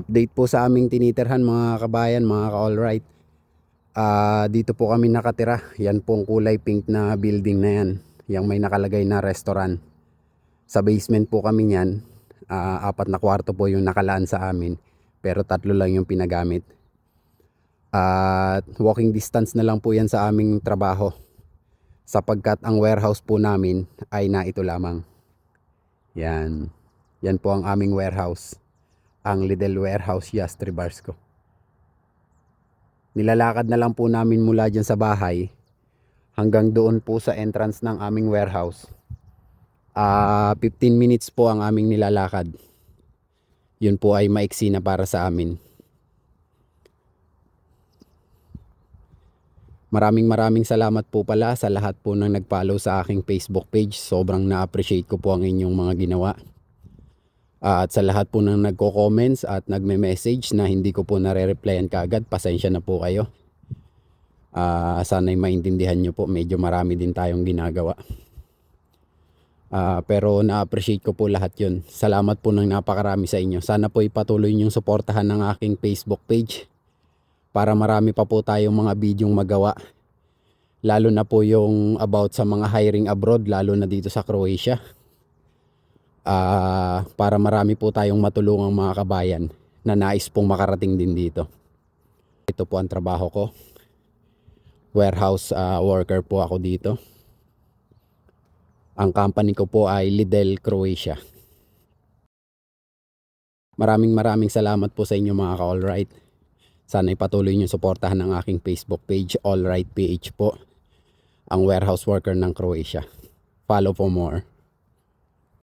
Update po sa aming tinitirhan mga kabayan, mga ka-alright. Ah, dito po kami nakatira. Yan pong kulay pink na building na yan. Yang may nakalagay na restaurant. Sa basement po kami niyan. Ah, apat na kwarto po yung nakalaan sa amin. Pero tatlo lang yung pinagamit. At walking distance na lang po yan sa aming trabaho. Sapagkat ang warehouse po namin ay na ito lamang. Yan. Yan po ang aming warehouse. Ang Lidl Warehouse Yastri Bars ko. Nilalakad na lang po namin mula dyan sa bahay hanggang doon po sa entrance ng aming warehouse. Ah, 15 minutes po ang aming nilalakad. Yun po ay maiksi na para sa amin. Maraming maraming salamat po pala sa lahat po ng nag-follow sa aking Facebook page. Sobrang na-appreciate ko po ang inyong mga ginawa. At sa lahat po ng nagko-comments at nagme-message na hindi ko po nare-replyan kaagad, pasensya na po kayo. Ah, sana'y maintindihan nyo po, medyo marami din tayong ginagawa. Ah, pero na-appreciate ko po lahat yun. Salamat po ng napakarami sa inyo. Sana po ipatuloy niyong suportahan ng aking Facebook page para marami pa po tayong mga bidyong magawa. Lalo na po yung about sa mga hiring abroad, lalo na dito sa Croatia. Ah, para marami po tayong matulungang mga kabayan na nais pong makarating din dito. Ito po ang trabaho ko. Warehouse ah, worker po ako dito. Ang company ko po ay Lidl Croatia. Maraming maraming salamat po sa inyo mga ka-alright. Sana ipatuloy niyo suportahan ang aking Facebook page, Alright PH po. Ang warehouse worker ng Croatia. Follow for more.